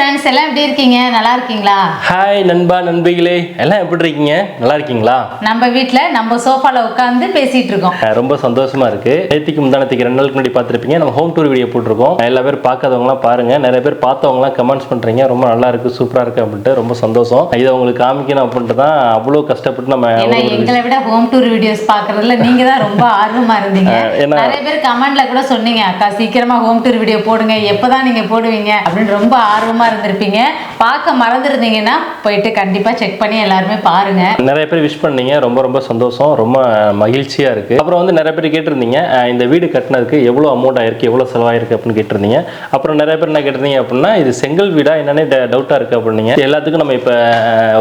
Friends எல்லாம் எப்படி இருக்கீங்க? நல்லா இருக்கீங்களா? ஹாய் நண்பா நண்பிகளே. எல்லாம் எப்படி இருக்கீங்க? நல்லா இருக்கீங்களா? நம்ம வீட்ல நம்ம சோஃபால உட்காந்து பேசிட்டு இருக்கோம். ரொம்ப சந்தோஷமா இருக்கு. நேத்திக்கு முந்தானத்துக்கு ரெண்டு நாளுக்கு முன்னாடி பார்த்துருப்பீங்க. நம்ம ஹோம் டூர் வீடியோ போட்டிருக்கோம். எல்லா பேர் பார்க்காதவங்களாம் பாருங்க. நிறைய பேர் பார்த்தவங்களாம் கமெண்ட்ஸ் பண்றீங்க. ரொம்ப நல்லா இருக்கு சூப்பரா இருக்கு அப்படின்ட்டு ரொம்ப சந்தோஷம். இதை உங்களுக்கு காமிக்கணும் அப்படின்ட்டு தான் அவ்வளோ கஷ்டப்பட்டு நம்ம எங்களை விட ஹோம் டூர் வீடியோஸ் பாக்குறதுல நீங்க தான் ரொம்ப ஆர்வமா இருந்தீங்க. நிறைய பேர் கமெண்ட்ல கூட சொன்னீங்க அக்கா சீக்கிரமா ஹோம் டூர் வீடியோ போடுங்க. எப்பதான் நீங்க போடுவீங்க? அப்படின்னு ரொம்ப ஆர்வமா இருந்திருப்பீங்க பார்க்க மறந்துருந்தீங்கன்னா போயிட்டு கண்டிப்பா செக் பண்ணி எல்லாருமே பாருங்க. நிறைய பேர் விஷ் பண்ணீங்க. ரொம்ப ரொம்ப சந்தோஷம். ரொம்ப மகிழ்ச்சியா இருக்கு. அப்புறம் வந்து நிறைய பேர் கேட்டிருந்தீங்க இந்த வீடு கட்டினதுக்கு எவ்வளோ அமௌண்ட் ஆயிருக்கு? எவ்வளோ செலவாயிருக்கு? அப்படின்னு கேட்டிருந்தீங்க. அப்புறம் நிறைய பேர் என்ன கேட்டிருந்தீங்க அப்படின்னா இது செங்கல் வீடா? என்னன்னே டவுட்டா இருக்கு அப்படின்னீங்க. எல்லாத்துக்கும் நம்ம இப்போ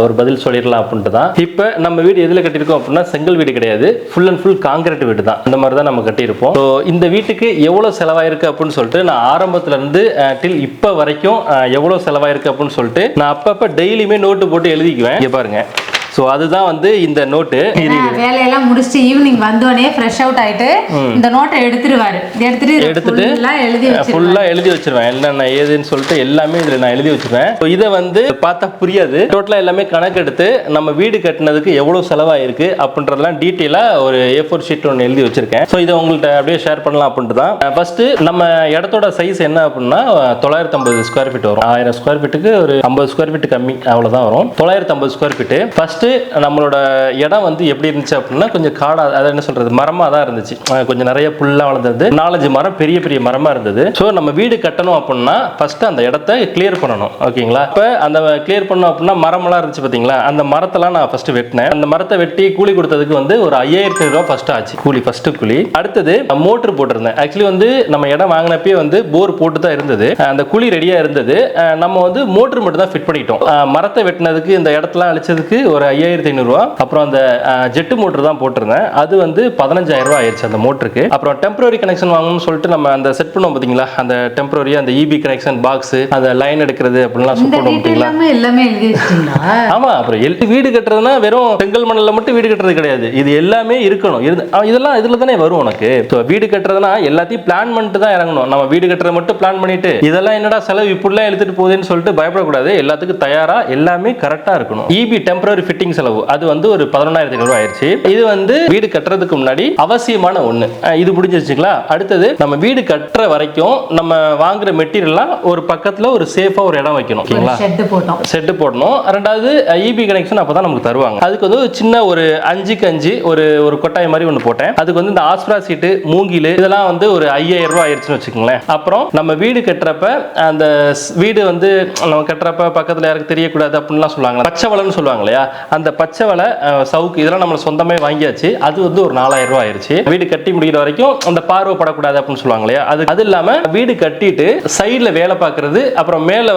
ஒரு பதில் சொல்லிடலாம் அப்படின்ட்டு தான். இப்போ நம்ம வீடு எதில் கட்டியிருக்கோம் அப்படின்னா செங்கல் வீடு கிடையாது. ஃபுல் அண்ட் ஃபுல் காங்கிரீட் வீடு தான். அந்த மாதிரி தான் நம்ம கட்டியிருப்போம். ஸோ இந்த வீட்டுக்கு எவ்வளோ செலவாயிருக்கு அப்படின்னு சொல்லிட்டு நான் ஆரம்பத்துல இருந்து டில் இப்போ வரைக்கும் எவ்வளோ எவ்வளோ செலவாயிருக்கு அப்படின்னு சொல்லிட்டு நான் அப்பப்போ டெய்லியுமே நோட்டு போட்டு எழுதிக்குவேன். இங்கே பாருங்க. ஸோ அதுதான் வந்து இந்த நோட்டு வேலையெல்லாம் முடிச்சுட்டு ஈவினிங் வந்தோடனே ஃப்ரெஷ் அவுட் ஆயிட்டு இந்த நோட்டை எடுத்துருவாரு. எடுத்துட்டு எடுத்துட்டு எழுதி ஃபுல்லாக எழுதி வச்சிருவேன். என்னென்ன ஏதுன்னு சொல்லிட்டு எல்லாமே இதில் நான் எழுதி வச்சிருவேன். ஸோ இதை வந்து பார்த்தா புரியாது. டோட்டலாக எல்லாமே கணக்கெடுத்து நம்ம வீடு கட்டினதுக்கு எவ்வளோ செலவாயிருக்கு அப்படின்றதெல்லாம் டீட்டெயிலாக ஒரு ஏ ஃபோர் ஷீட் ஒன்று எழுதி வச்சிருக்கேன். ஸோ இதை உங்கள்கிட்ட அப்படியே ஷேர் பண்ணலாம் அப்படின்ட்டு தான் ஃபர்ஸ்ட் நம்ம இடத்தோட சைஸ் என்ன அப்படின்னா தொள்ளாயிரத்தி ஐம்பது ஸ்கொயர் ஃபீட் வரும். ஆயிரம் ஸ்கொயர் ஃபீட்டுக்கு ஒரு ஐம்பது ஸ்கொயர் ஃபீட் கம்மி அவ்வளோதான் வரும். தொள்ளாயிரத்தி ஐம்பது ஸ்கொயர் ஃபீட்டு ஃபர்ஸ்ட் நம்மளோட இடம் வந்து எப்படி இருந்துச்சு அப்படின்னா கொஞ்சம் காடாக அதை என்ன சொல்கிறது மரமாக தான் இருந்துச்சு கொஞ்சம் நிறைய புல்லாக வளர்ந்தது. நாலஞ்சு மரம் பெரிய பெரிய மரமாக இருந்தது. ஸோ நம்ம வீடு கட்டணும் அப்படின்னா ஃபஸ்ட்டு அந்த இடத்த கிளியர் பண்ணணும். ஓகேங்களா? இப்போ அந்த கிளியர் பண்ணோம் அப்படின்னா மரமெல்லாம் இருந்துச்சு பார்த்தீங்களா அந்த மரத்தெல்லாம் நான் ஃபஸ்ட்டு வெட்டினேன். அந்த மரத்தை வெட்டி கூலி கொடுத்ததுக்கு வந்து ஒரு ஐயாயிரத்தி ரூபா ஃபஸ்ட்டு ஆச்சு. கூலி ஃபஸ்ட்டு கூலி. அடுத்தது மோட்ரு போட்டிருந்தேன். ஆக்சுவலி வந்து நம்ம இடம் வாங்கினப்பே வந்து போர் போட்டு தான் இருந்தது. அந்த குழி ரெடியாக இருந்தது. நம்ம வந்து மோட்ரு மட்டும் தான் ஃபிட் பண்ணிட்டோம் மரத்தை வெட்டினதுக்கு இந்த இடத்தெல்லாம் அழிச்சதுக்கு ஒரு ஐயாயிரத்தி ஐநூறுரூவா அப்புறம் அந்த ஜெட்டு மோட்டர் தான் போட்டிருந்தேன். அது வந்து பதினஞ்சாயிரம் ரூபாய் ஆயிடுச்சு அந்த மோட்டருக்கு. அப்புறம் டெம்பரரி கனெக்ஷன் வாங்கணும்னு சொல்லிட்டு நம்ம அந்த செட் பண்ணுவோம் பார்த்தீங்களா அந்த டெம்பரரி அந்த இபி கனெக்ஷன் பாக்ஸ் அந்த லைன் எடுக்கிறது அப்படின்லாம் செட் பண்ணுவோம் பார்த்தீங்களா எல்லாமே ஆமா அப்புறம் எல் வீடு கட்டுறதுனா வெறும் செங்கல் மணல்ல மட்டும் வீடு கட்டுறது கிடையாது. இது எல்லாமே இருக்கணும். இதெல்லாம் இதுல தானே வரும் உனக்கு? வீடு கட்டுறதுனா எல்லாத்தையும் பிளான் பண்ணிட்டு தான் இறங்கணும். நம்ம வீடு கட்டுறத மட்டும் பிளான் பண்ணிட்டு இதெல்லாம் என்னடா செலவு இப்படிலாம் எடுத்துட்டு போகுதுன்னு சொல்லிட்டு பயப்படக்கூடாது. எல்லாத்துக்கும் தயாரா எல்லாமே கரெக்டா இருக்கணும். இபி டெம்பரரி ஃபிட்டிங் செலவு. அது வந்து ஒரு பதினொன்றாயிரத்தி ஐநூறு ஆயிடுச்சு. இது வந்து வீடு கட்டுறதுக்கு முன்னாடி அவசியமான அஹ் இது முடிஞ்சிருச்சுங்களா அடுத்தது நம்ம வீடு கட்டுற வரைக்கும் நம்ம வாங்குற மெட்டீரியல்லாம் ஒரு பக்கத்துல ஒரு சேஃபா ஒரு இடம் வைக்கணும். ஓகேங்களா? செட்டு போடணும். ரெண்டாவது இபி கனெக்ஷன் அப்போ தான் நமக்கு தருவாங்க. அதுக்கு வந்து ஒரு சின்ன ஒரு அஞ்சுக்கு அஞ்சு ஒரு ஒரு கொட்டாய் மாதிரி ஒன்று போட்டேன். அதுக்கு வந்து இந்த ஆஸ்பிரா சீட்டு மூங்கில் இதெல்லாம் வந்து ஒரு ஐயாயிரம் ரூபாய் ஆயிடுச்சுன்னு வச்சுக்கோங்களேன். அப்புறம் நம்ம வீடு கட்டுறப்ப அந்த வீடு வந்து நம்ம கட்டுறப்ப பக்கத்தில் யாருக்கு தெரியக்கூடாது அப்படின்லாம் சொல்லுவாங்க பச்சை வலைன்னு சொல்லுவாங்க இல்லையா? அந்த பச்சை வலை சவுக்கு இதெல்லாம் நம்ம சொந்தமே வாங்கியாச்சு. அது வந்து ஒரு நாலாயிரம் ரூபாய் ஆயிருச்சு. வீடு கட்டி முடிக்கிற வரைக்கும் அந்த பார்வை படக்கூடாது அப்படின்னு சொல்லுவாங்க இல்லையா அது அது இல்லாம வீடு கட்டிட்டு சைடில் வேலை பார்க்கறது அப்புறம் மேல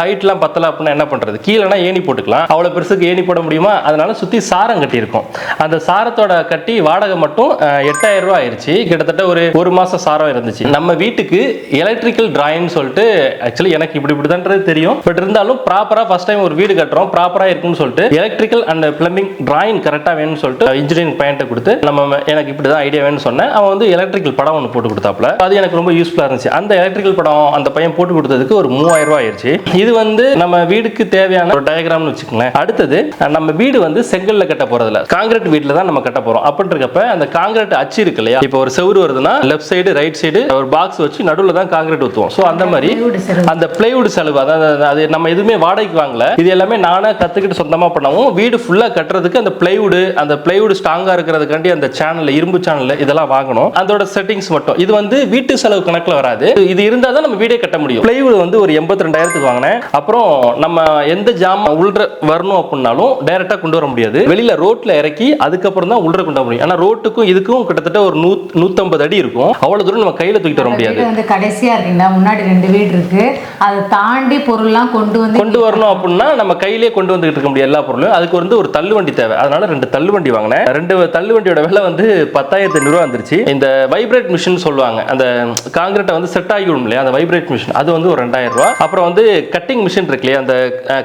ஹைட்லாம் பத்தல அப்படின்னா என்ன பண்றது? கீழேனா ஏணி போட்டுக்கலாம். அவ்வளவு பெருசுக்கு ஏணி போட முடியுமா? அதனால சுத்தி சாரம் கட்டியிருக்கோம். அந்த சாரத்தோட கட்டி வாடகை மட்டும் எட்டாயிரம் ரூபாய் ஆயிடுச்சு கிட்டத்தட்ட ஒரு ஒரு மாசம் சாரம் இருந்துச்சு. நம்ம வீட்டுக்கு எலக்ட்ரிக்கல் டிராயிங் சொல்லிட்டு ஆக்சுவலி எனக்கு இப்படி இப்படிதான்றது தெரியும். பட் இருந்தாலும் ப்ராப்பரா ஃபர்ஸ்ட் டைம் ஒரு வீடு கட்டுறோம் ப்ராப்பரா இருக்கும்னு சொல்லிட்டு எலக்ட்ரிக்கல் அண்ட் பிளம்பிங் டிராயிங் கரெக்டா வேணும்னு சொல்லிட்டு இன்ஜினியரிங் பையன்ட்ட கொடுத்து நம்ம எனக்கு இப்படி தான் ஐடியா வேணும்னு சொன்னேன். அவன் வந்து எலக்ட்ரிக்கல் படம் ஒன்று போட்டு கொடுத்தாப்புல. அது எனக்கு ரொம்ப யூஸ்ஃபுல்லாக இருந்துச்சு. அந்த எலக்ட்ரிக்கல் படம் அந்த பையன் போட்டு கொடுத்ததுக்கு ஒரு மூவாயிரம் ரூபாய் ஆயிருச்சு. இது வந்து நம்ம வீடுக்கு தேவையான ஒரு டயக்ராம்னு வச்சுக்கோங்களேன். அடுத்தது நம்ம வீடு வந்து செங்கல்ல கட்ட போறதில்ல. காங்கிரீட் வீட்டில் தான் நம்ம கட்ட போறோம். அப்படின்றப்ப அந்த காங்கிரீட் அச்சு இருக்கு இல்லையா? இப்போ ஒரு செவுரு வருதுன்னா லெஃப்ட் சைடு ரைட் சைடு ஒரு பாக்ஸ் வச்சு நடுவில் தான் காங்கிரீட் ஊற்றுவோம் ஸோ அந்த மாதிரி. அந்த பிளைவுட் செலவு அதாவது அது நம்ம எதுவுமே வாடகைக்கு வாங்கல. இது எல்லாமே நானே கத்துக்கிட்டு சொந்தமா பண்ணவும் வீடு ஃபுல்லா கட்டுறதுக்கு அந்த பிளைவுட் அந்த பிளைவுட் ஸ்ட்ராங்கா இருக்கிறதுக்காண்டி அந்த சேனல்ல இரும்பு சேனல்ல இதெல்லாம் வாங்கணும். அதோட செட்டிங்ஸ் மட்டும். இது வந்து வீட்டு செலவு கணக்குல வராது. இது இருந்தா தான் நம்ம வீடே கட்ட முடியும். பிளைவுட் வந்து ஒரு எண்பத்தி ரெண்டாயிரத்துக்கு வாங்கினேன். அப்புறம் நம்ம எந்த ஜாம் உள்ள வரணும் அப்படின்னாலும் டைரக்டா கொண்டு வர முடியாது. வெளியில ரோட்ல இறக்கி அதுக்கப்புறம் தான் உள்ள கொண்டு வர முடியும். ஆனா ரோட்டுக்கும் இதுக்கும் கிட்டத்தட்ட ஒரு நூ நூத்தம்பது அடி இருக்கும். அவ்வளவு தூரம் நம்ம கையில தூக்கிட்டு வர முடியாது. வந்து கடைசியா இருக்குங்களா முன்னாடி ரெண்டு வீடு இருக்கு. அதை தாண்டி பொருள்லாம் கொண்டு வந்து கொண்டு வரணும் அப்படின்னா நம்ம கையிலே கொண்டு வந்துகிட்டு இருக்க முடியும் எல்லா பொருளும். அதுக்கு அதுக்கு வந்து ஒரு தள்ளுவண்டி தேவை. அதனால ரெண்டு தள்ளுவண்டி வாங்கினேன். ரெண்டு தள்ளுவண்டியோட விலை வந்து பத்தாயிரத்தி ஐநூறுவா வந்துருச்சு. இந்த வைப்ரேட் மிஷின் சொல்லுவாங்க. அந்த காங்கிரீட்டை வந்து செட் ஆகி விடும் இல்லையா? அந்த வைப்ரேட் மிஷின் அது வந்து ஒரு ரெண்டாயிரம் ரூபா. அப்புறம் வந்து கட்டிங் மிஷின் இருக்கு இல்லையா? அந்த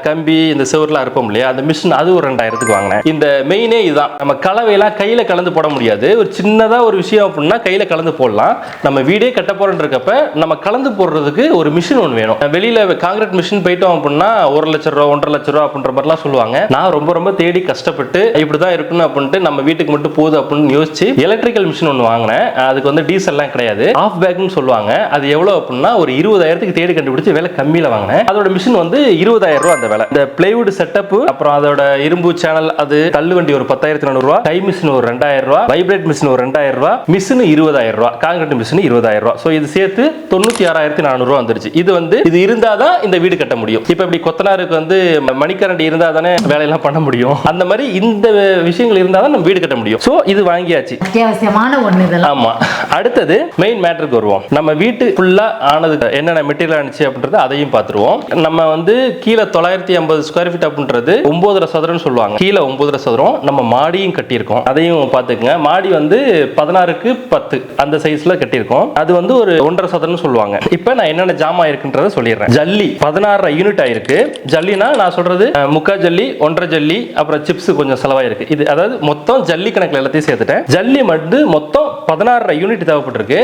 கம்பி இந்த செவர்லாம் இருப்போம் இல்லையா? அந்த மிஷின் அது ஒரு ரெண்டாயிரத்துக்கு வாங்கினேன். இந்த மெயினே இதுதான். நம்ம கலவையெல்லாம் கையில கலந்து போட முடியாது. ஒரு சின்னதா ஒரு விஷயம் அப்படின்னா கையில கலந்து போடலாம். நம்ம வீடே கட்ட போறோன்றக்கப்ப நம்ம கலந்து போடுறதுக்கு ஒரு மிஷின் ஒன்று வேணும். வெளியில காங்கிரீட் மிஷின் போயிட்டோம் அப்படின்னா ஒரு லட்சம் ரூபா ஒன்றரை லட்சம் ரூபா அப்படின்ற மாதிரிலாம் சொல்லுவாங்க. நான் ரொம்ப ரொம்ப தேடி கஷ்டப்பட்டு இப்படிதான் இருக்கணும் அப்படின்ட்டு நம்ம வீட்டுக்கு மட்டும் போகுது அப்படின்னு யோசிச்சு எலக்ட்ரிக்கல் மிஷின் ஒன்று வாங்கினேன். அதுக்கு வந்து டீசல்லாம் கிடையாது. ஆஃப் பேக்னு சொல்லுவாங்க. அது எவ்வளோ அப்படின்னா ஒரு இருபதாயிரத்துக்கு தேடி கண்டுபிடிச்சு விலை கம்மியில் வாங்கினேன். அதோட மிஷின் வந்து இருபதாயிரம் ரூபா அந்த விலை. இந்த பிளைவுட் செட்டப் அப்புறம் அதோட இரும்பு சேனல் அது தள்ளுவண்டி ஒரு பத்தாயிரத்தி நானூறு ரூபா கை மிஷின் ஒரு ரெண்டாயிரம் ரூபா வைப்ரேட் மிஷின் ஒரு ரெண்டாயிரம் ரூபா மிஷின் இருபதாயிரம் ரூபா காங்கிரீட் மிஷின் இருபதாயிரம் ரூபா ஸோ இது சேர்த்து தொண்ணூத்தி ஆறாயிரத்தி நானூறு ரூபா வந்துருச்சு. இது வந்து இது இருந்தால் தான் இந்த வீடு கட்ட முடியும். இப்போ இப்படி கொத்தனாருக்கு வந்து மணிக்கரண்டி இருந்தால் தானே வேலையெல்லாம் பண்ண முடியும் அந்த மாதிரி இந்த விஷயங்கள் இருந்தால் தான் நம்ம வீடு கட்ட முடியும். ஸோ இது வாங்கியாச்சு. அத்தியாவசியமான ஒண்ணு இதெல்லாம். ஆமா. அடுத்தது மெயின் மேட்டருக்கு வருவோம். நம்ம வீட்டு ஃபுல்லா ஆனதுக்கு என்னென்ன மெட்டீரியல் ஆனிச்சு அப்படின்றது அதையும் பார்த்துருவோம். நம்ம வந்து கீழே தொள்ளாயிரத்தி ஐம்பது ஸ்கொயர் ஃபீட் அப்படின்றது ஒன்பதரை சதுரம்னு சொல்லுவாங்க. கீழே ஒன்பதரை சதுரம் நம்ம மாடியும் கட்டியிருக்கோம். அதையும் பார்த்துக்குங்க. மாடி வந்து பதினாறுக்கு பத்து அந்த சைஸ்ல கட்டியிருக்கோம். அது வந்து ஒரு ஒன்றரை சதுரம்னு சொல்லுவாங்க. இப்போ நான் என்னென்ன ஜாமா இருக்குன்றதை சொல்லிடுறேன். ஜல்லி பதினாறு யூனிட் ஆயிருக்கு. ஜல்லினா நான் சொல்றது முக்கா ஜல்லி ஒன்றரை ஜல்லி அப்புறம் சிப்ஸ் கொஞ்சம் செலவாயிருக்கு. இது அதாவது மொத்தம் ஜல்லி கணக்கில் எல்லாத்தையும் சேர்த்துட்டேன். ஜல்லி மட்டும் மொத்தம் பதினாறு யூனிட் தேவைப்பட்டிருக்கு.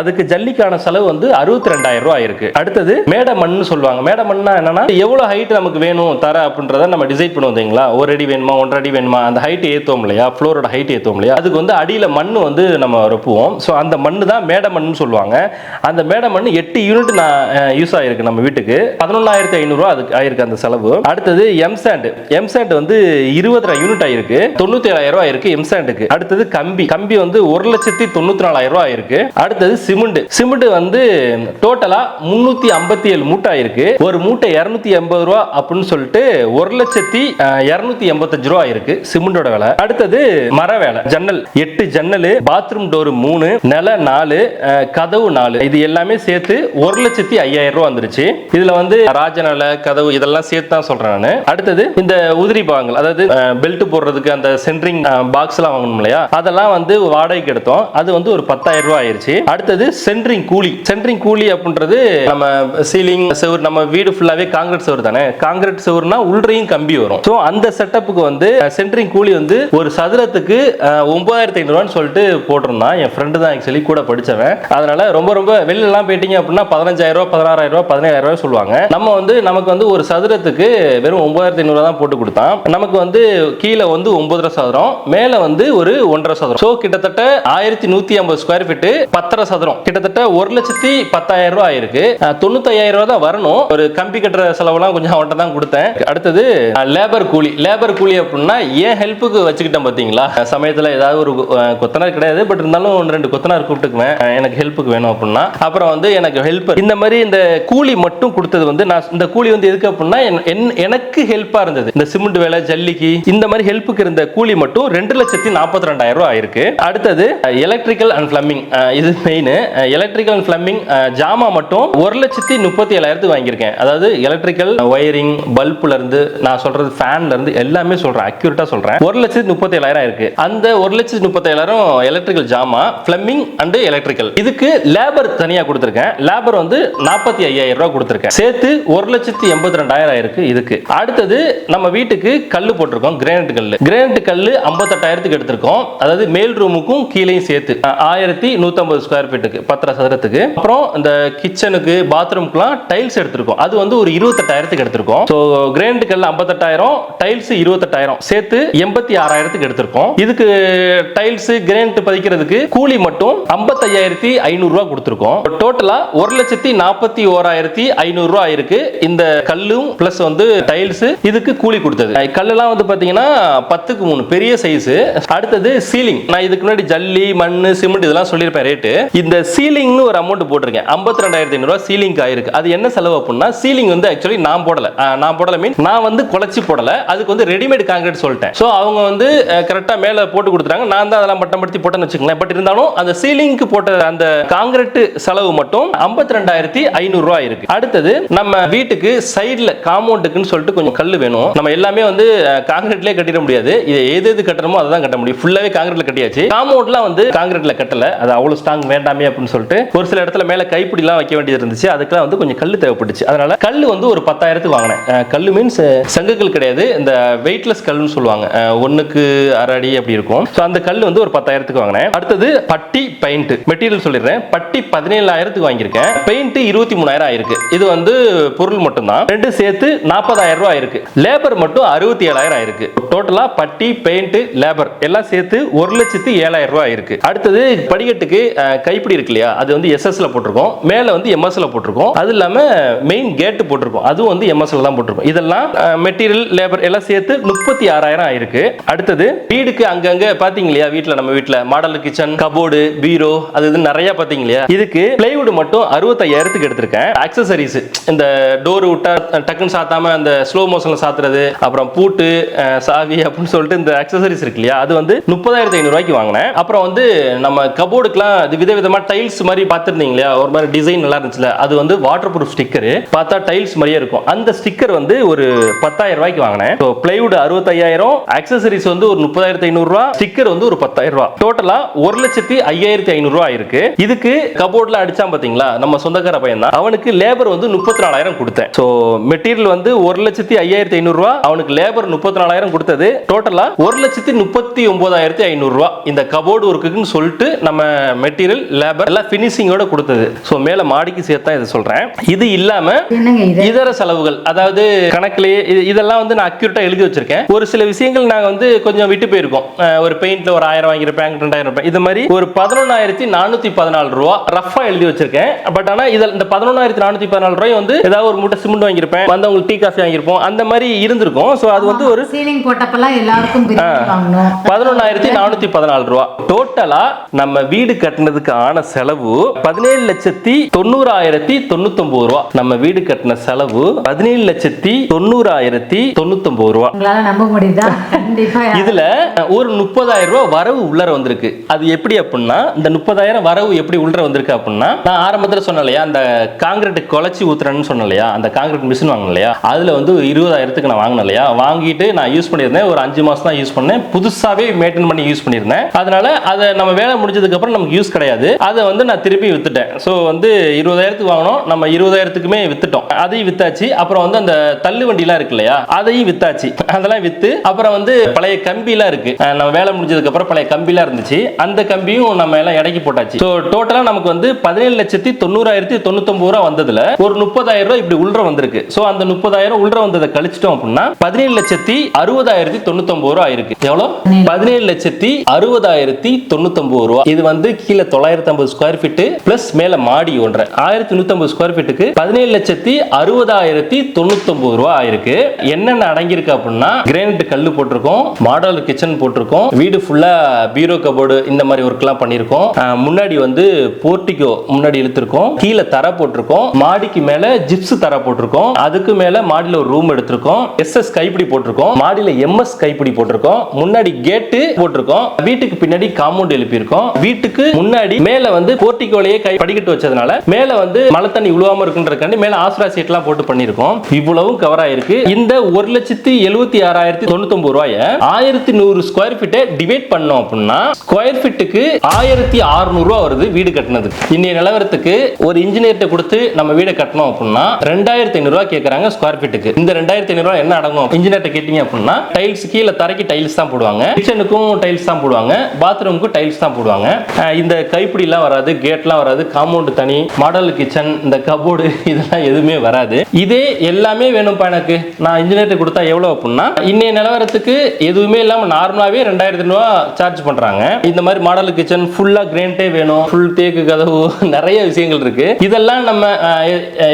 அதுக்கு ஜல்லிக்கான செலவு வந்து அறுபத்தி ரெண்டாயிரம் ரூபாய் ஆயிருக்கு. அடுத்தது மேட மண்ணு சொல்லுவாங்க. மேட மண்ணா என்னன்னா எவ்வளவு ஹைட் நமக்கு வேணும் தர அப்படின்றத நம்ம டிசைட் பண்ணுவோம் இல்லைங்களா ஒரு அடி வேணுமா ஒன்றரை அடி வேணுமா? அந்த ஹைட் ஏத்துவோம் இல்லையா? ஃப்ளோரோட ஹைட் ஏத்துவோம் இல்லையா? அதுக்கு வந்து அடியில் மண் வந்து நம்ம ரொப்புவோம். ஸோ அந்த மண்ணு தான் மேட மண்ணுன்னு சொல்லுவாங்க. அந்த மேட மண் எட்டு யூனிட் நான் யூஸ் ஆயிருக்கு நம்ம வீட்டுக்கு. பதினொன்னாயிரத்தி ஐநூறுரூவா அதுக்கு ஆயிருக்கு அந்த செலவு. அடுத்தது எம் சாண்ட் எம் சாண்ட் வந்து இருபது யூனிட் ஆயிருக்கு. தொண்ணூத்தி ஏழாயிரம் ரூபாய் ஆயிருக்கு எம்சாண்டுக்கு அடுத்தது கம்பி. கம்பி வந்து ஒரு லட்சத்தி தொண்ணூத்தி நாலாயிரம் ரூபாய் இருக்கு. அடுத்தது சிமெண்ட். சிமெண்ட் வந்து டோட்டலா முன்னூத்தி ஐம்பத்தி ஏழு மூட்டை ஆயிருக்கு ஒரு மூட்டை இருநூத்தி எண்பது ரூபா அப்படின்னு சொல்லிட்டு ஒரு லட்சத்தி இருநூத்தி எண்பத்தஞ்சு ரூபா இருக்கு சிமெண்டோட விலை. அடுத்தது மர வேலை. ஜன்னல். எட்டு ஜன்னல் பாத்ரூம் டோர் மூணு நில நாலு கதவு நாலு. இது எல்லாமே சேர்த்து ஒரு லட்சத்தி ஐயாயிரம் ரூபா வந்துருச்சு. இதுல வந்து ராஜநல கதவு இதெல்லாம் சேர்த்து தான் சொல்றேன் நான். அடுத்தது இந்த உதிரி பாகங்கள் அதாவது பெல்ட் போடுறதுக்கு அந்த சென்ட்ரிங் பாக்ஸ் எல்லாம் வாங்கணும் இல்லையா? அதெல்லாம் வந்து வாடகைக்கு எடுத்தோம். அது வந்து ஒரு பத்தாயிரம் ரூபாய் ஆயிருச்சு. அடுத்தது சென்ட்ரிங் கூலி. சென்ட்ரிங் கூலி அப்படின்றது நம்ம சீலிங் செவர் நம்ம வீடு ஃபுல்லாவே காங்கிரீட் செவர் தானே? காங்கிரீட் செவர்னா உள்றையும் கம்பி வரும். ஸோ அந்த செட்டப்புக்கு வந்து சென்ட்ரிங் கூலி வந்து ஒரு சதுரத்துக்கு ஒன்பதாயிரத்தி ஐநூறுவான்னு சொல்லிட்டு போட்டிருந்தான். என் ஃப்ரெண்டு தான் ஆக்சுவலி கூட படித்தவன் அதனால ரொம்ப ரொம்ப வெளியிலலாம் போயிட்டீங்க அப்படின்னா பதினஞ்சாயிரம் ரூபாய் பதினாறாயிரம் ரூபா பதினேழாயிரம் சொல்லுவாங்க. நம்ம வந்து நமக்கு வந்து ஒரு சதுரத்துக்கு வெறும் ஒன்பதாயிரத்தி ஐநூறுவா தான் போட்டு கொடுத்தான். நமக்கு வந்து கீழே வந்து ஒன்பதரை சதுரம் மேல வந்து ஒரு ஒன்றரை சதுரம். ஸோ கிட்டத்தட்ட ஆயிரத்தி நூத்தி ஐம்பது ஸ்கொயர் ஃபீட் பத்தரை சதுரம். கிட்டத்தட்ட ஒரு லட்சத்தி பத்தாயிரம் ரூபாய் ஆயிருக்கு. அஹ், தொண்ணூத்தாயிரம் ரூபாய் தான் வரணும். ஒரு கம்பி கட்டுற செலவுலாம் கொஞ்சம் அவன்கிட்ட தான் கொடுத்தேன். அடுத்தது லேபர் கூலி. லேபர் கூலி அப்படின்னா ஏன் ஹெல்ப்புக்கு வச்சுக்கிட்டேன் பார்த்தீங்களா? சமயத்தில் ஏதாவது ஒரு கொத்தனார் கிடையாது. பட் இருந்தாலும் ஒன்று ரெண்டு கொத்தனார் கூப்பிட்டுக்குவேன். எனக்கு ஹெல்ப்புக்கு வேணும் அப்படின்னா. அப்புறம் வந்து எனக்கு ஹெல்ப்பர் இந்த மாதிரி இந்த கூலி மட்டும் கொடுத்தது வந்து நான் இந்த கூலி வந்து எதுக்கு அப்படின்னா எனக்கு ஹெல்ப்பா இருந்தது. இந்த சிமெண்ட் வேலை ஜல்லிக்கு இந்த மாதிரி ஹெல்ப்புக்கு இருந்த கூலி மட்டும் ரெண்டு லட்சத்தி நாற்பத்தி ரெண்டாயிரம் ரூபாய் ஆயிருக்கு. அடுத்தது எலக்ட்ரிக்கல் அண்ட் பிளம்பிங் இது மெயின் எலக்ட்ரிக்கல் அண்ட் பிளம்பிங் ஜாமா மட்டும் ஒரு லட்சத்தி முப்பத்தி ஏழாயிரத்துக்கு வாங்கியிருக்கேன். அதாவது எலக்ட்ரிக்கல் ஒயரிங் பல்புல இருந்து நான் சொல்றது ஃபேன்ல இருந்து எல்லாமே சொல்றேன். அக்யூரேட்டா சொல்றேன். ஒரு லட்சத்தி முப்பத்தி ஏழாயிரம் இருக்கு அந்த ஒரு லட்சத்தி முப்பத்தி ஏழாயிரம் எலக்ட்ரிக்கல் ஜாமா பிளம்பிங் அண்ட் எலக்ட்ரிக்கல் இதுக்கு லேபர் தனியா கொடுத்துருக்கேன். லேபர் வந்து நாற்பத்தி ஐயாயிரம் ரூபாய் கொடுத்துருக்கேன். சேர்த்து ஒரு லட்சத்தி எண்பத்தி ரெண்டாயிரம் ஆயிருக்கு இதுக்கு. அடுத்தது நம்ம வீட்டுக்கு கல் போட்டிருக்கோம் கிரானைட் கல்லு. கிரானைட் கல்லு ஐம்பத்தெட்டாயிரத்துக்கு எடுத்திருக்கோம். அதாவது மேல் ரூமுக்கும் கீழேயும் சேர்த்து. ஆயிரத்தி நூற்றம்பது ஸ்கொயர் ஃபீட்டுக்கு பத்தரை சதுரத்துக்கு. அப்புறம் இந்த கிச்சனுக்கு பாத்ரூம்க்குலாம் டைல்ஸ் எடுத்திருக்கோம். அது வந்து ஒரு இருபத்தெட்டாயிரத்துக்கு எடுத்திருக்கோம். ஸோ கிரானைட் கல் ஐம்பத்தெட்டாயிரம் டைல்ஸ் இருபத்தெட்டாயிரம். சேர்த்து எண்பத்தி ஆறாயிரத்துக்கு எடுத்திருக்கோம். இதுக்கு டைல்ஸ் கிரானைட் பதிக்கிறதுக்கு கூலி மட்டும் ஐம்பத்தையாயிரத்தி ஐநூறுரூவா கொடுத்துருக்கோம். டோட்டலாக ஒரு லட்சத்தி நாற்பத்தி ஓராயிரத்தி ஐநூறுரூவா ஆயிருக்கு. இருக்கு இந்த கல்லும் பிளஸ் வந்து டைல்ஸ் இதுக்கு கூலி கொடுத்தது. கல்லெல்லாம் வந்து பார்த்தீங்கன்னா பத்துக்கு மூணு பெரிய சைஸு அடுத்தது சீலிங் நான் இதுக்கு முன்னாடி ஜல்லி மண் சிமெண்ட் இதெல்லாம் சொல்லியிருப்பேன் ரேட்டு இந்த சீலிங்னு ஒரு அமௌண்ட் போட்டிருக்கேன். ஐம்பத்தி ரெண்டாயிரத்தி ஐநூறுவா சீலிங் ஆயிருக்கு. அது என்ன செலவு அப்படின்னா சீலிங் வந்து ஆக்சுவலி நான் போடலை. நான் போடல மீன் நான் வந்து குழச்சி போடலை. அதுக்கு வந்து ரெடிமேட் காங்கிரீட் சொல்லிட்டேன். ஸோ அவங்க வந்து கரெக்டாக மேலே போட்டு கொடுத்துறாங்க நான் தான் அதெல்லாம் பட்டப்படுத்தி போட்டேன்னு வச்சுக்கோங்களேன். பட் இருந்தாலும் அந்த சீலிங்க்கு போட்ட அந்த காங்கிரீட் செலவு மட்டும் ஐம்பத்தி ரெண்டாயிரத்தி ஐநூறுரூவா இருக்கு அடுத்தது நம்ம வீட்டுக்கு சைடில் காம்பவுண்டுக்குன்னு சொல்லிட்டு கொஞ்சம் கல் வேணும். நம்ம எல்லாமே வந்து வந்து காங்கிரீட்லேயே கட்டிட முடியாது. இது எது எது கட்டணுமோ அதை தான் கட்ட முடியும். ஃபுல்லாவே காங்கிரீட்ல கட்டியாச்சு. காம்பவுண்ட்லாம் வந்து காங்கிரீட்ல கட்டல. அது அவ்வளவு ஸ்ட்ராங் வேண்டாமே அப்படின்னு சொல்லிட்டு ஒரு சில இடத்துல மேல கைப்பிடிலாம் வைக்க வேண்டியது இருந்துச்சு. அதுக்கெல்லாம் வந்து கொஞ்சம் கல் தேவைப்பட்டுச்சு. அதனால கல் வந்து ஒரு பத்தாயிரத்துக்கு வாங்கினேன். கல் மீன்ஸ் சங்குகள் கிடையாது. இந்த வெயிட்லெஸ் கல்னு சொல்லுவாங்க. ஒண்ணுக்கு அரை அடி அப்படி இருக்கும். ஸோ அந்த கல் வந்து ஒரு பத்தாயிரத்துக்கு வாங்கினேன். அடுத்தது பட்டி பெயிண்ட் மெட்டீரியல் சொல்லிடுறேன். பட்டி பதினேழாயிரத்துக்கு வாங்கியிருக்கேன். பெயிண்ட் இருபத்தி மூணாயிரம் ஆயிருக்கு. இது வந்து பொருள் மட்டும்தான். ரெண்டு சேர்த்து நாற்பதாயிரம் ரூபாய் ஆயிருக்கு. லேபர் மட்டும் அறுபது அறுபத்தி ஏழாயிரம் ஆயிருக்கு டோட்டலா பட்டி பெயிண்ட் லேபர் எல்லாம் சேர்த்து ஒரு லட்சத்தி ஏழாயிரம் ரூபாய் ஆயிருக்கு. அடுத்தது படிக்கட்டுக்கு கைப்பிடி இருக்கு இல்லையா? அது வந்து எஸ்எஸ்ல போட்டிருக்கோம். மேல வந்து எம்எஸ்ல போட்டிருக்கோம். அது இல்லாம மெயின் கேட்டு போட்டிருக்கோம். அதுவும் வந்து எம்எஸ்ல தான் போட்டிருக்கோம். இதெல்லாம் மெட்டீரியல் லேபர் எல்லாம் சேர்த்து முப்பத்தி ஆறாயிரம் ஆயிருக்கு. அடுத்தது வீடுக்கு அங்கங்க பாத்தீங்க இல்லையா? வீட்டுல நம்ம வீட்டுல மாடல் கிச்சன் கபோர்டு பீரோ அது இது நிறைய பாத்தீங்க இல்லையா? இதுக்கு பிளைவுட் மட்டும் அறுபத்தாயிரத்துக்கு எடுத்திருக்கேன். அக்சசரிஸ் இந்த டோர் விட்டா டக்குன்னு சாத்தாம அந்த ஸ்லோ மோஷன்ல சாத்துறது அப்புறம் பூட்டு சாவி அப்படின்னு சொல்லிட்டு இந்த அக்சசரிஸ் இருக்கு இல்லையா? அது வந்து முப்பதாயிரத்தி ஐநூறுரூவாய்க்கு வாங்கினேன். அப்புறம் வந்து நம்ம கபோர்டுக்குலாம் இது விதவிதமாக டைல்ஸ் மாதிரி பார்த்துருந்தீங்க இல்லையா? ஒரு மாதிரி டிசைன் நல்லா இருந்துச்சுல? அது வந்து வாட்டர் ப்ரூஃப் ஸ்டிக்கர் பார்த்தா டைல்ஸ் மாதிரியே இருக்கும். அந்த ஸ்டிக்கர் வந்து ஒரு பத்தாயிரம் ரூபாய்க்கு வாங்கினேன். ஸோ பிளைவுட் அறுபத்தையாயிரம் அக்சசரிஸ் வந்து ஒரு முப்பதாயிரத்தி ஐநூறுரூவா ஸ்டிக்கர் வந்து ஒரு பத்தாயிரம் ரூபா. டோட்டலா ஒரு லட்சத்தி ஐயாயிரத்தி ஐநூறுரூவா இருக்கு. இதுக்கு கபோர்டில் அடிச்சான் பார்த்தீங்களா நம்ம சொந்தக்கார பையன் தான். அவனுக்கு லேபர் வந்து முப்பத்தி நாலாயிரம் கொடுத்தேன். ஸோ மெட்டீரியல் வந்து ஒரு லட்சத்தி ஐயாயிரத்தி ஐநூறுரூவா அவனுக்கு லேபர் முப்பத்தி நாலாயிரம் கொடுத்தது டோட்டலா ஒரு லட்சத்தி முப்பத்தி ஒன்பதாயிரத்தி ஐநூறு ரூபா. இந்த கபோர்டு ஒர்க்குன்னு சொல்லிட்டு நம்ம மெட்டீரியல் லேபர் எல்லாம் ஃபினிஷிங்கோட கொடுத்தது. ஸோ மேல மாடிக்கு சேர்த்தா இதை சொல்றேன். இது இல்லாம இதர செலவுகள் அதாவது கணக்குலயே இது- இதெல்லாம் வந்து நான் அக்யூரேட்டா எழுதி வச்சிருக்கேன். ஒரு சில விஷயங்கள் நாங்க வந்து கொஞ்சம் விட்டு போயிருக்கோம். ஒரு பெயிண்ட்ல ஒரு ஆயிரம் வாங்கியிருப்பேன் ரெண்டாயிரம் ரூபாய். இது மாதிரி ஒரு பதினொன்னாயிரத்தி நானூத்தி பதினாலு ரூபா ரஃபா எழுதி வச்சிருக்கேன். பட் ஆனா இதில் இந்த பதினொன்னாயிரத்தி நானூத்தி பதினாலு ரூபாய் வந்து ஏதாவது ஒரு மூட்டை சிமெண்ட் வாங்கியிருப்பேன். வந்தவங்களுக்கு டீ காஃபி வாங்கியிருப்போம். அந்த மாதிரி இருந்திருக்கும். ஸோ அது வந்து ஒரு சீலிங் போட்டப்பெல்லாம் எல்லாருக்கும் பதினொன்னாயிரத்தி நானூத்தி பதினாலு ரூபா டோட்டலா நம்ம வீடு கட்டினதுக்கு ஆன செலவு பதினேழு லட்சத்தி தொண்ணூறாயிரத்தி தொண்ணூத்தொன்பது ரூபா. நம்ம வீடு கட்டின செலவு பதினேழு லட்சத்தி தொண்ணூறாயிரத்தி தொண்ணூத்தொன்பது ரூபா. உங்களால நம்ப முடியுதா? இதுல ஒரு முப்பதாயிரம் ரூபாய் வரவு உள்ளர வந்திருக்கு. அது எப்படி அப்படின்னா இந்த முப்பதாயிரம் வரவு எப்படி உள்ளர வந்திருக்கு அப்படின்னா நான் ஆரம்பத்துல சொன்னேன் இல்லையா அந்த காங்கிரீட் குழச்சி ஊத்துறேன்னு சொன்னேன் இல்லையா அந்த காங்கிரீட் மிஷின் வாங்கினேன் இல்லையா அதுல வந்து இருபதாயிரத்துக்கு நான் வாங்கினேன் இல்லையா வாங்கிட்டு நான் யூஸ் பண்ணியிருந்தேன். ஒரு அஞ்சு மாசம் தான் யூஸ் பண்ணேன். புதுசாகவே மெயின்டைன் பண்ணி யூஸ் பண்ணியிருந்தேன். அதனால அதை நம்ம வேலை முடிஞ்சதுக்கு அப்புறம் நமக்கு யூஸ் கிடையாது. அதை வந்து நான் திருப்பி வித்துட்டேன். ஸோ வந்து இருபதாயிரத்துக்கு வாங்கினோம். நம்ம இருபதாயிரத்துக்குமே வித்துட்டோம். அதையும் வித்தாச்சு. அப்புறம் வந்து அந்த தள்ளு வண்டிலாம் இருக்கு இல்லையா? அதையும் வித்தாச்சு. அதெல்லாம் வித்து அப்புறம் வந்து பழைய கம்பிலாம் இருக்கு. நம்ம வேலை முடிஞ்சதுக்கு அப்புறம் பழைய கம்பிலாம் இருந்துச்சு. அந்த கம்பியும் நம்ம எல்லாம் இடைக்கு போட்டாச்சு. ஸோ டோட்டலா நமக்கு வந்து பதினேழு லட்சத்தி தொண்ணூறாயிரத்தி தொண்ணூத்தொம்பது ரூபா வந்ததுல ஒரு முப்பதாயிரம் ரூபாய் இப்படி உள்ள வந்திருக்கு. ஸோ அந்த முப்பதாயிரம் உள்ள வந்ததை கழிச்சிட்டோம் அப்படின்னா பதினேழு லட்சத்தி அறுபதாயிரத்தி தொண்ணூத்தொன்பது ரூபா இருக்கு. எவ்வளோ? பதினேழு. லட்சத்தி அறுபதாயிரத்தி தொண்ணூத்தொன்பது ரூபா. இது வந்து கீழே தொள்ளாயிரத்தி ஐம்பது ஸ்கொயர் ஃபீட் பிளஸ் மேல மாடி ஒன்றரை ஆயிரத்தி நூத்தம்பது ஸ்கொயர் ஃபீட்டுக்கு பதினேழு லட்சத்தி அறுபதாயிரத்தி தொண்ணூத்தொன்பது ரூபா ஆயிருக்கு என்னென்ன அடங்கியிருக்கு அப்படின்னா கிரானைட் கல்லு போட்டிருக்கோம் மாடல் கிச்சன் போட்டிருக்கோம் வீடு ஃபுல்லா பீரோ கபோர்டு இந்த மாதிரி ஒர்க்லாம் பண்ணியிருக்கோம். அஹ் முன்னாடி வந்து போர்ட்டிகோ முன்னாடி இழுத்திருக்கோம் கீழே தர போட்டிருக்கோம் மாடிக்கு மேல ஜிப்ஸ் தர போட்டிருக்கோம் அதுக்கு மேல மாடியில ஒரு ரூம் எடுத்திருக்கோம் எஸ்எஸ் கைப்பிடி போட்டிருக்கோம். மாடியில எம்எஸ் கைப்பிடி போட்டிருக்கோம். முன்னாடி கேட்டு போட்டிருக்கோம். வீட்டுக்கு பின்னாடி காம்பவுண்ட் எழுப்பியிருக்கோம். வீட்டுக்கு முன்னாடி மேல வந்து போர்ட்டிக்கோலையே கை படிக்கட்டு வச்சதுனால மேல வந்து மழை தண்ணி உழுவாம இருக்குன்றதுக்காண்டி மேல ஆஸ்ரா சீட்லாம் போட்டு பண்ணியிருக்கோம். இவ்வளவும் கவர் ஆயிருக்கு. இந்த ஒரு லட்சத்தி எழுபத்தி ஆறாயிரத்தி தொண்ணூத்தொன்பது ரூபாய ஆயிரத்தி நூறு ஸ்கொயர் ஃபீட்டை டிவைட் பண்ணோம் அப்படின்னா ஸ்கொயர் ஃபீட்டுக்கு ஆயிரத்தி அறுநூறு ரூபா வருது வீடு கட்டினது இன்னைய நிலவரத்துக்கு ஒரு இன்ஜினியர்கிட்ட கொடுத்து நம்ம வீடை கட்டணும் அப்படின்னா ரெண்டாயிரத்தி ஐநூறு ரூபா கேட்கறாங்க ஸ்கொயர் ஃபீட்டுக்கு இந்த ரெண்டாயிரத்தி ஐநூறு ரூபா என்ன அடங்கும் இன்ஜினியர்கிட்ட கேட்டீங்க அப்படின்னா டைல்ஸ் கீழே தரைக்கு டைல்ஸ் தான் போடுவாங்க. கிச்சனுக்கும் டைல்ஸ் தான் போடுவாங்க. பாத்ரூமுக்கும் டைல்ஸ் தான் போடுவாங்க. இந்த கைப்பிடிலாம் வராது கேட்லாம் வராது. காம்பவுண்ட் தனி மாடல் கிச்சன் இந்த கபோர்டு இதெல்லாம் எதுவுமே வராது. இதே எல்லாமே வேணும்ப்பா எனக்கு. நான் இன்ஜினியர்கிட்ட கொடுத்தா எவ்வளோ அப்படின்னா இன்னைய நிலவரத்துக்கு எதுவுமே இல்லாமல் நார்மலாகவே ரெண்டாயிரத்தி ரூபா சார்ஜ் பண்ணுறாங்க இந்த மாதிரி மாடல் கிச்சன் ஃபுல்லாக கிரேண்டே வேணும். ஃபுல் தேக்கு கதவு நிறைய விஷயங்கள் இருக்கு. இதெல்லாம் நம்ம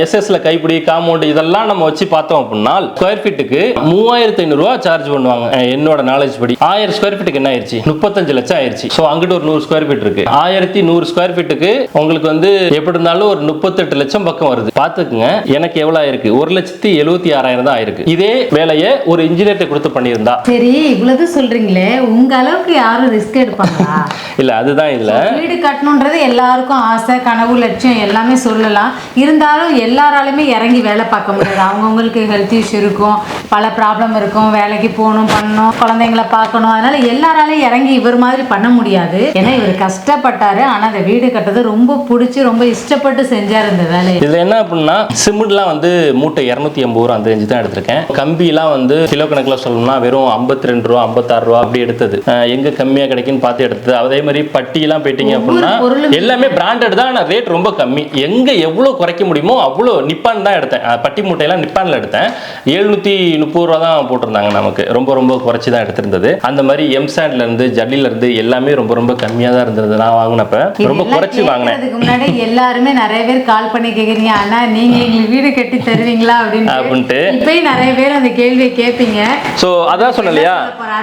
எஸ்எஸ்ல கைப்பிடி காம்பவுண்டு இதெல்லாம் நம்ம வச்சு பார்த்தோம் அப்படின்னா ஸ்கொயர் ஃபீட்டுக்கு மூவாயிரத்தி ஐநூறுரூவா சார்ஜ் பண்ணுவாங்க. என்னோட நாலேஜ் படி. ஆயிரம் ஸ்கொயர் ஃபீட்டுக்கு என்ன ஆயிடுச்சு முப்பத்தஞ்சு லட்சம் ஆயிடுச்சு ஸோ அங்கிட்டு ஒரு நூறு ஸ்கொயர் ஃபீட் இருக்கு. ஆயிரத்தி நூறு ஸ்கொயர் ஃபீட்டுக்கு உங்களுக்கு வந்து எப்படி இருந்தாலும் ஒரு முப்பத்தெட்டு லட்சம் பக்கம் வருது. பார்த்துக்குங்க. எனக்கு எவ்வளோ ஆயிருக்கு? ஒரு லட்சத்தி எழுபத்தி ஆறாயிரம் தான் ஆயிருக்கு. இதே வேலையை ஒரு இன்ஜினியர்கிட்ட கொடுத்து பண்ணியிருந்தா. சரி இவ்வளவு சொல்றீங்களே. உங்க அளவுக்கு யாரும் ரிஸ்க் எடுப்பாங்களா? இல்ல அதுதான் இதுல வீடு கட்டணுன்றது எல்லாருக்கும் ஆசை கனவு லட்சியம் எல்லாமே சொல்லலாம். இருந்தாலும் எல்லாராலுமே இறங்கி வேலை பார்க்க முடியாது. அவங்கவுங்களுக்கு ஹெல்த் இஷ்யூ இருக்கும். பல ப்ராப்ளம் இருக்கும் வேலைக்கு போகணும் பண்ணணும் குழந்தைங்களை பார்க்கணும். அதனால எல்லாராலையும் இறங்கி இவர் மாதிரி பண்ண முடியாது. ஏன்னா இவர் கஷ்டப்பட்டாரு. ஆனா அந்த வீடு கட்டுறது ரொம்ப பிடிச்சி ரொம்ப இஷ்டப்பட்டு செஞ்சாரு இந்த வேலையை. இதுல என்ன அப்படின்னா சிமெண்ட்லாம் வந்து மூட்டை இரநூத்தி எண்பது ரூபா அந்த ரேஞ்சு தான் எடுத்திருக்கேன். கம்பிலாம் வந்து கிலோ கணக்கில் சொல்லணும்னா வெறும் ஐம்பத்தி ரெண்டு ரூபா ஐம்பத்தாறு ரூபா அப்படி எடுத்தது. எங்க கம்மியா கிடைக்குன்னு பார்த்து எடுத்தது. அதே மாதிரி பட்டியெல்லாம் போயிட்டீங்க அப்படின்னா எல்லாமே பிராண்டட் தான். ஆனால் ரேட் ரொம்ப கம்மி. எங்க எவ்வளோ குறைக்க முடியுமோ அவ்வளோ நிப்பான் தான் எடுத்தேன். பட்டி மூட்டையெல்லாம் நிப்பான்ல எடுத்தேன். எழுநூத்தி முப்பது ரூபா தான் போட்டிருந்தாங்க நமக்கு. ரொம்ப ரொம்ப குறைச்சி தான் எடுத்திருந்தது. அந்த மாதிரி எம் சாண்ட்ல இருந்து ஜல்லில இருந்து எல்லாமே ரொம்ப ரொம்ப கம்மியா தான் இருந்தது நான் வாங்கினப்ப. ரொம்ப குறைச்சி வாங்கினேன். முன்னாடி எல்லாருமே நிறைய பேர் கால் பண்ணி கேக்குறீங்க. அண்ணா நீங்க எங்களுக்கு வீடு கட்டி தருவீங்களா அப்படின்னு அப்படின்ட்டு. இப்பயும் நிறைய பேர் அந்த கேள்வியை கேட்பீங்க ஸோ அதான் சொன்னேன் இல்லையா?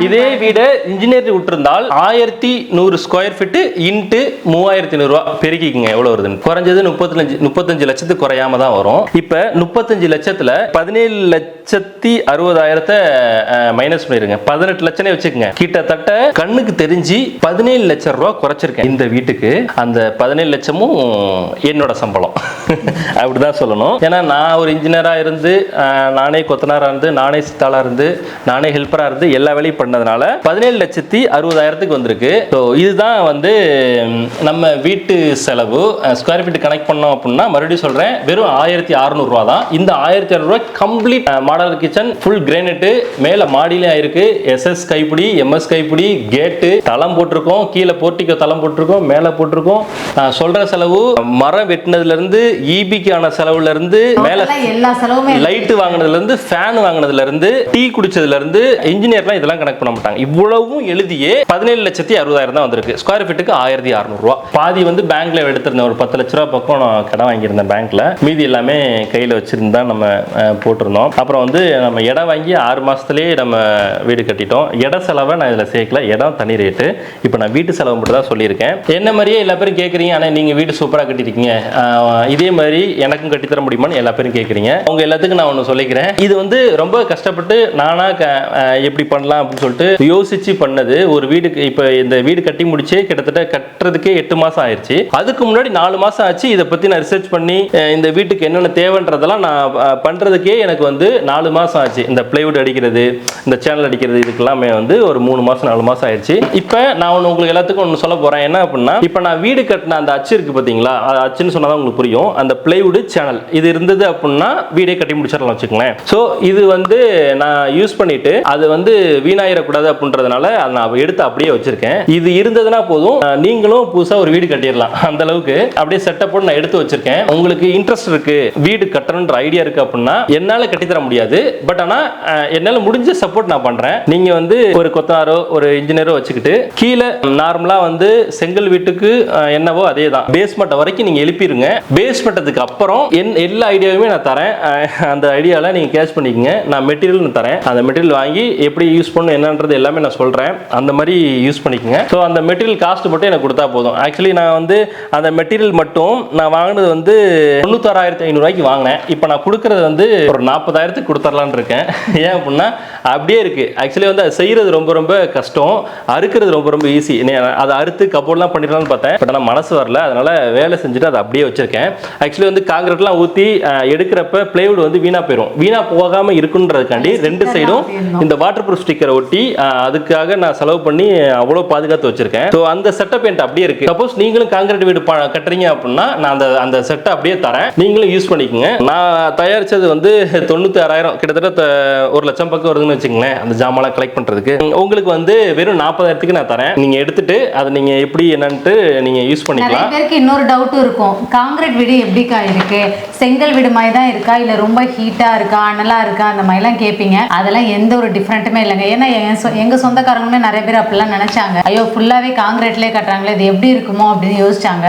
இதே வீடு இன்ஜினியர் விட்டுருந்தால் ஆயிரத்தி நூறு ஸ்கொயர் ஃபீட்டு இன்ட்டு மூவாயிரத்தி நூறுரூவா பெருக்கிக்குங்க. எவ்வளோ வருதுன்னு. குறைஞ்சது முப்பத்தஞ்சு முப்பத்தஞ்சு லட்சத்துக்கு குறையாம தான் வரும். இப்போ முப்பத்தஞ்சு லட்சத்தில் பதினேழு லட்சத்தி இருபதாயிரத்தை மைனஸ் பண்ணிருங்க. பதினெட்டு லட்சமே வச்சுக்கோங்க. கிட்டத்தட்ட கண்ணுக்கு தெரிஞ்சு பதினேழு லட்சம் ரூபா குறைச்சிருக்கேன். இந்த வீட்டுக்கு அந்த பதினேழு லட்சமும் என்னோட சம்பளம். அப்படிதான் சொல்லணும். ஏன்னா நான் ஒரு இன்ஜினியராக இருந்து நானே கொத்தனாரா இருந்து நானே சித்தாளா இருந்து நானே ஹெல்ப்பரா இருந்து எல்லா வேலையும் பண்ணதுனால பதினேழு லட்சத்தி அறுபதாயிரத்துக்கு வந்திருக்கு. ஸோ இதுதான் வந்து நம்ம வீட்டு செலவு. ஸ்கொயர் ஃபீட் கனெக்ட் பண்ணோம் அப்படின்னா மறுபடியும் சொல்றேன் வெறும் ஆயிரத்தி அறுநூறுவா தான் இந்த ஆயிரத்தி அறுநூறுவா complete model kitchen full granite மேல மாடியிலே ஆயிருக்கு. எஸ்எஸ் கைப்பிடி எம்எஸ் கைப்பிடி கேட்டு தளம் போட்டிருக்கோம். கீழே போர்ட்டிக்கோ தளம் போட்டிருக்கோம். மேலே போட்டிருக்கோம். நான் சொல்ற செலவு மரம் வெட்டினதுல இருந்து ஈபிக்கான செலவுல இருந்து மேல எல்லா செலவுமே லைட் வாங்கினதுல இருந்து ஃபேன் வாங்கினதுல இருந்து டீ குடிச்சதுல இருந்து இன்ஜினியர்லாம் இதெல்லாம் கணக்கு பண்ண மாட்டாங்க. இவ்வளவும் எழுதியே பதினேழு லட்சத்தி அறுபதாயிரம் தான் வந்திருக்கு. ஸ்கொயர் ஃபீட்டுக்கு ஆயிரத்தி அறுநூறுவா பாதி வந்து பேங்க்ல எடுத்திருந்தேன். ஒரு பத்து லட்ச ரூபா பக்கம் நான் கடன் வாங்கியிருந்தேன் பேங்க்ல மீதி எல்லாமே கையில வச்சிருந்தா நம்ம போட்டிருந்தோம். அப்புறம் வந்து நம்ம இடம் வாங்கி ஆறு மாதத்துலேயே நம்ம வீடு கட்டிட்டோம். இட செலவை நான் இதில் சேர்க்கல. இடம் தனி ரேட்டு இப்போ நான் வீட்டு செலவு மட்டும் தான் சொல்லியிருக்கேன். என்ன மாதிரியே எல்லா பேரும் கேட்குறீங்க ஆனால் நீங்கள் வீடு சூப்பராக கட்டியிருக்கீங்க இதே மாதிரி எனக்கும் கட்டித்தர முடியுமான்னு எல்லா பேரும் கேட்குறீங்க அவங்க எல்லாத்துக்கும் நான் ஒன்று சொல்லிக்கிறேன். இது வந்து ரொம்ப கஷ்டப்பட்டு நானாக க எப்படி பண்ணலாம் அப்படின்னு சொல்லிட்டு யோசிச்சு பண்ணது. ஒரு வீடுக்கு இப்போ இந்த வீடு கட்டி முடிச்சு கிட்டத்தட்ட கட்டுறதுக்கே எட்டு மாதம் ஆயிடுச்சு அதுக்கு முன்னாடி நாலு மாதம் ஆச்சு. இதை பற்றி நான் ரிசர்ச் பண்ணி இந்த வீட்டுக்கு என்னென்ன தேவைன்றதெல்லாம் நான் பண்ணுறதுக்கே எனக்கு வந்து நாலு மாதம் ஆச்சு. இந்த பிளைவுட் அடிக்கிறது இந்த சேனல் அடிக்கிறது இதுக்கெல்லாமே வந்து ஒரு மூணு மாதம் நாலு மாதம் ஆயிடுச்சு. இப்போ நான் ஒன்று உங்களுக்கு எல்லாத்துக்கும் ஒன்று சொல்ல போகிறேன் என்ன அப்படின்னா இப்போ நான் வீடு கட்டின அந்த அச்சு இருக்கு பார்த்தீங்களா அது அச்சுன்னு சொன்னால் உங்களுக்கு புரியும். அந்த பிளைவுட் சேனல் இது இருந்தது அப்படின்னா வீடே கட்டி முடிச்சிடலாம் வச்சுக்கோங்களேன். ஸோ இது வந்து நான் யூஸ் பண்ணிட்டு அது வந்து வீணாயிடக்கூடாது அப்படின்றதுனால அதை நான் எடுத்து அப்படியே வச்சிருக்கேன். இது இருந்ததுன்னா போதும். நீங்களும் புதுசாக ஒரு வீடு கட்டிடலாம். அந்த அளவுக்கு அப்படியே செட்டப் போட்டு நான் எடுத்து வச்சிருக்கேன். உங்களுக்கு இன்ட்ரெஸ்ட் இருக்கு வீடு கட்டணுன்ற ஐடியா இருக்கு அப்படின்னா என்னால் கட்டித்தர முடியாது. பட் ஆனால் என்னால் முடிஞ்ச சப்போர்ட் நான் பண்ணுறேன் நீங்கள் வந்து ஒரு கொத்தனாரோ ஒரு இன்ஜினியரோ வச்சுக்கிட்டு கீழே நார்மலாக வந்து செங்கல் வீட்டுக்கு என்னவோ அதே தான் பேஸ்மெண்ட் வரைக்கும் நீங்கள் எழுப்பிடுங்க பேஸ்மெண்ட்டதுக்கு அப்புறம் என் எல்லா ஐடியாவுமே நான் தரேன். அந்த ஐடியாவில் நீங்கள் கேஷ் பண்ணிக்கங்க. நான் மெட்டீரியல் தரேன். அந்த மெட்டீரியல் வாங்கி எப்படி யூஸ் பண்ணணும் என்னன்றது எல்லாமே நான் சொல்கிறேன் அந்த மாதிரி யூஸ் பண்ணிக்கங்க. ஸோ அந்த மெட்டீரியல் காஸ்ட் மட்டும் எனக்கு கொடுத்தா போதும். ஆக்சுவலி நான் வந்து அந்த மெட்டீரியல் மட்டும் நான் வாங்கினது வந்து தொண்ணூத்தாறாயிரத்தி ஐநூறுரூவாய்க்கு வாங்கினேன். இப்போ நான் கொடுக்குறது வந்து ஒரு நாற்பதாயிரத்துக்கு கொடுத்துர்லான்னு இருக்கேன். ஏன் அப்படின்னா அப்படியே இருக்கு. ஆக்சுவலி வந்து அது செய்யறது ரொம்ப ரொம்ப கஷ்டம். அறுக்கிறது ரொம்ப ரொம்ப ஈஸி அதை அறுத்து கபோர்ட்லாம் பண்ணிடலாம்னு பார்த்தேன். பட் ஆனால் மனசு வரல. அதனால வேலை செஞ்சுட்டு அதை அப்படியே வச்சிருக்கேன். ஆக்சுவலி வந்து காங்கிரீட்லாம் ஊற்றி எடுக்கிறப்ப பிளேவுட் வந்து வீணா போயிடும் வீணா போகாம இருக்குன்றதுக்காண்டி ரெண்டு சைடும் இந்த வாட்டர் ப்ரூஃப் ஸ்டிக்கரை ஒட்டி அதுக்காக நான் செலவு பண்ணி அவ்வளோ பாதுகாத்து வச்சிருக்கேன். ஸோ அந்த செட்டப் என்கிட்ட அப்படியே இருக்கு. சப்போஸ் நீங்களும் காங்கிரீட் வீடு கட்டுறீங்க அப்படின்னா நான் அந்த அந்த செட்டை அப்படியே தரேன். நீங்களும் யூஸ் பண்ணிக்கோங்க. நான் தயாரிச்சது வந்து தொண்ணூத்தி ஆறாயிரம் கிட்டத்தட்ட ஒரு லட்சம் பக்கம் வருதுன்னு வச்சுங்களேன் அந்த ஜாமான்லாம் கலெக்ட் பண்றதுக்கு. உங்களுக்கு வந்து வெறும் நாற்பதாயிரத்துக்கு நான் தரேன். நீங்க எடுத்துட்டு அதை நீங்க எப்படி என்னன்ட்டு நீங்க யூஸ் பண்ணிக்கலாம். பேருக்கு இன்னொரு டவுட்டும் இருக்கும். காங்கிரீட் வீடு எப்படிக்கா இருக்கு? செங்கல் வீடு மாதிரி தான் இருக்கா? இல்ல ரொம்ப ஹீட்டா இருக்கா? அனலா இருக்கா? அந்த மாதிரிலாம் கேட்பீங்க அதெல்லாம் எந்த ஒரு டிஃப்ரெண்ட்டுமே இல்லைங்க. ஏன்னா என் சொ- எங்க சொந்தக்காரங்களுமே நிறைய பேர் அப்படிலாம் நினைச்சாங்க. ஐயோ ஃபுல்லாவே காங்கிரீட்லேயே கட்டுறாங்களே இது எப்படி இருக்குமோ அப்படின்னு யோசிச்சாங்க.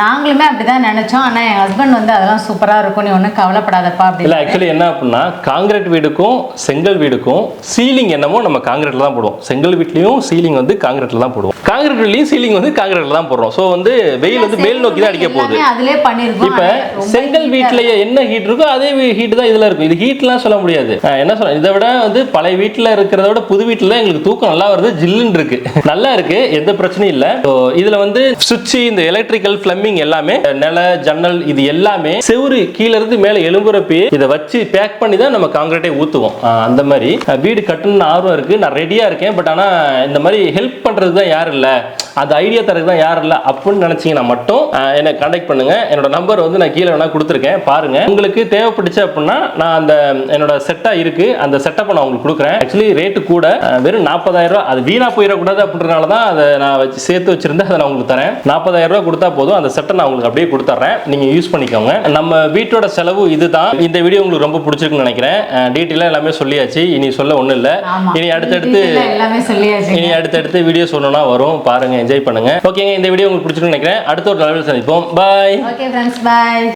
நாங்களுமே அப்படிதான் நினைச்சோம். ஆனா என் ஹஸ்பண்ட் வந்து அதெல்லாம் சூப்பரா இருக்கும். நீ ஒன்றும் கவலைப்படாதப்பா இல்ல அப்படின்னு ஆக்சுவலி என்ன அப்படின்னா காங்கிரீட் வீடுக்கும் செங்கல் வீடுக்கும் சீலிங் என்னமோ நம்ம காங்கிரீட்ல தான் போடுவோம். செங்கல் வீட்லயும் சீலிங் வந்து காங்கிரீட்ல தான் போடுவோம். காங்கிரீட் வீட்லயும் சீலிங் வந்து காங்கிரீட்ல தான் போடுறோம். ஸோ வந்து வெயில் வந்து மேல் நோக்கி தான் அடிக்க போகுது. எல்லாமே அதிலே பண்ணிருக்கோம். இப்ப செங்கல் வீட்லயே என்ன ஹீட் இருக்கோ அதே ஹீட் தான் இதுல இருக்கும். இது ஹீட்லாம் சொல்ல முடியாது. என்ன சொல்ல இதை விட வந்து பழைய வீட்ல இருக்கிறத விட புது தான் எங்களுக்கு தூக்கம் நல்லா வருது. ஜில்லுன்னு இருக்கு. நல்லா இருக்கு. எந்த பிரச்சனையும் இல்ல. இதுல வந்து சுவிட்ச் இந்த எலக்ட்ரிக்கல் பிளம்பிங் பிளம்பிங் எல்லாமே நில ஜன்னல் இது எல்லாமே செவுரு கீழ இருந்து மேல எலும்புறப்பே இதை வச்சு பேக் பண்ணி தான் நம்ம காங்கிரீட்டே ஊத்துவோம். அந்த மாதிரி. வீடு கட்டணும்னு ஆர்வம் இருக்கு. நான் ரெடியா இருக்கேன். பட் ஆனா இந்த மாதிரி ஹெல்ப் பண்ணுறது தான் யாரும் இல்லை. அந்த ஐடியா தரதுக்கு தான் யாரும் இல்ல அப்படின்னு நினைச்சீங்கன்னா மட்டும் என்னை கான்டாக்ட் பண்ணுங்க. என்னோட நம்பர் வந்து நான் கீழே வேணா கொடுத்துருக்கேன். பாருங்க. உங்களுக்கு தேவைப்பட்டுச்சு அப்படின்னா நான் அந்த என்னோட செட்டா இருக்கு. அந்த செட்டப்பை நான் உங்களுக்கு கொடுக்குறேன். ஆக்சுவலி ரேட்டு கூட வெறும் நாற்பதாயிரம் ரூபாய் அது வீணா போயிடக்கூடாது அப்படின்றனால தான் அதை நான் வச்சு சேர்த்து வச்சிருந்தேன். அதை நான் உங்களுக்கு தரேன். நாற்பதாயிரம் ரூபாய் கொடுத்தா போதும். அந்த செட்டை நான் உங்களுக்கு அப்படியே கொடுத்துட்றேன் நீங்க யூஸ் பண்ணிக்கோங்க. நம்ம வீட்டோட செலவு இதுதான். இந்த வீடியோ உங்களுக்கு ரொம்ப பிடிச்சிருக்குன்னு நினைக்கிறேன். டீட்டெயிலாக எல்லாமே சொல்லியாச்சு. இனி சொல்ல ஒன்றும் இல்லை. இனி அடுத்தடுத்து இனி அடுத்தடுத்து வீடியோ சொல்லணும்னா வரும். பாருங்க. என்ஜாய் பண்ணுங்க. ஓகேங்க இந்த வீடியோ உங்களுக்கு பிடிச்சிருக்குன்னு நினைக்கிறேன். அடுத்த ஒரு தலைவர் சந்திப்போம். Bye okay friends bye